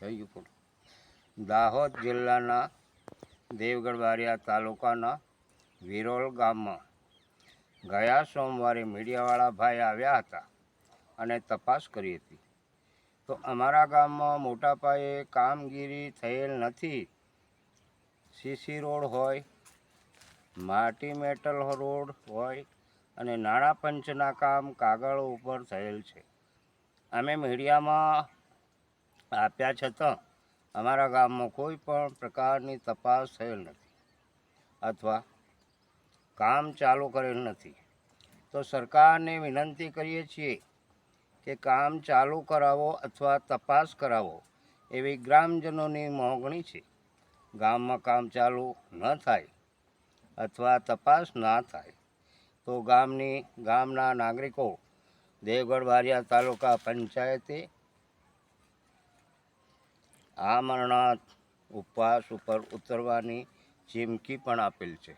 થઈ ગયું ખોટું દાહોદ જિલ્લાના દેવગઢ બારિયા તાલુકાના વિરોલ ગામમાં ગયા સોમવારે મીડિયાવાળા ભાઈ આવ્યા હતા અને તપાસ કરી હતી. તો અમારા ગામમાં મોટા પાયે કામગીરી થયેલ નથી. સીસી રોડ હોય, માટી મેટલ રોડ હોય અને નાણાં પંચના કામ કાગળ ઉપર થયેલ છે. અમે મીડિયામાં આપ્યા છતાં અમારા ગામમાં કોઈ પણ પ્રકારની તપાસ થયેલ નથી અથવા કામ ચાલુ કરેલ નથી. તો સરકારને વિનંતી કરીએ છીએ કે કામ ચાલુ કરાવો અથવા તપાસ કરાવો એવી ગ્રામજનોની માગણી છે. ગામમાં કામ ચાલુ ન થાય અથવા તપાસ ના થાય તો ગામની, ગામના નાગરિકો દેવગઢ બારિયા તાલુકા પંચાયતે આમરણાથ ઉપવાસ ઉપર ઉતરવાની ચીમકી પણ આપેલ છે.